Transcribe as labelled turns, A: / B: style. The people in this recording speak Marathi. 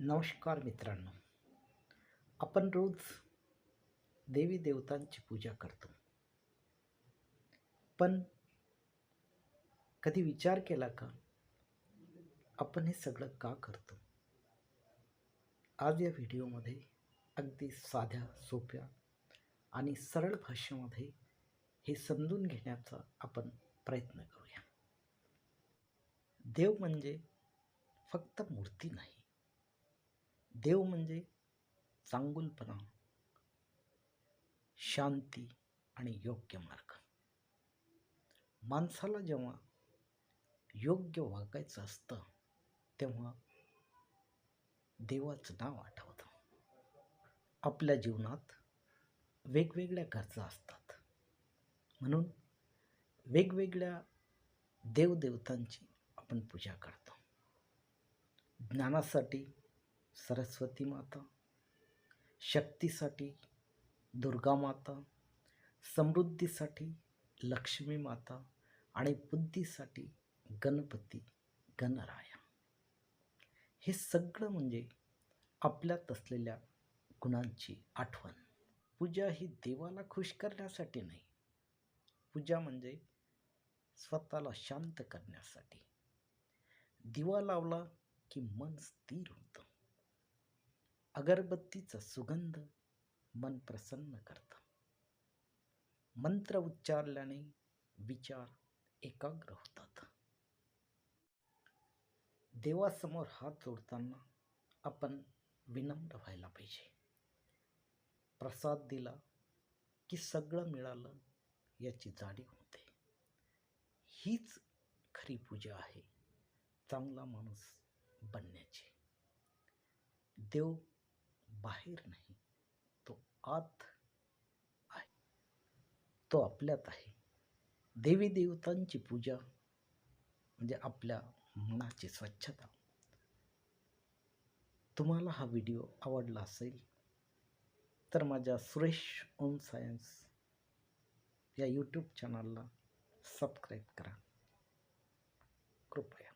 A: नमस्कार मित्रांनो. आपण रोज देवी देवतांची पूजा करतो. पण कधी विचार केला का? आपण हे सगळं का करतो? आज या व्हिडिओमध्ये अगदी साध्या सोप्या आणि सरळ भाषेमध्ये हे समजून घेण्याचा आपण प्रयत्न करूया. देव म्हणजे फक्त मूर्ती नाही. देव म्हणजे चांगुलपणा शांती आणि योग्य मार्ग. माणसाला जेव्हा योग्य वागायचं असतं तेव्हा देवाचं नाव आठवतं. आपल्या जीवनात वेगवेगळ्या गरजा असतात. म्हणून वेगवेगळ्या देवदेवतांची आपण पूजा करतो. ज्ञानासाठी सरस्वती माता शक्तीसाठी दुर्गा माता समृद्धीसाठी लक्ष्मी माता आणि बुद्धीसाठी गणपती गणराया. हे सगळं म्हणजे आपल्यात असलेल्या गुणांची आठवण. पूजा ही देवाला खुश करण्यासाठी नाही. पूजा म्हणजे स्वतःला शांत करण्यासाठी. दिवा लावला की मन स्थिर होतं. अगरबत्तीचा सुगंध मन प्रसन्न करतं. मंत्र उच्चारल्याने विचार एकाग्र होतात. देवासमोर हात जोडताना आपण विनम्र व्हायला पाहिजे. प्रसाद दिला की सगळं मिळालं याची जाणीव होते. हीच खरी पूजा आहे चांगला माणूस बनण्याची. देव बाहेर नाही. तो आत आहे. तो आपल्यात आहे. देवी देवतांची पूजा म्हणजे आपल्या मनाची स्वच्छता. तुम्हाला हा व्हिडिओ आवडला असेल तर माझ्या सुरेश ओम सायन्स या यूट्यूब चॅनलला सबस्क्राईब करा. कृपया.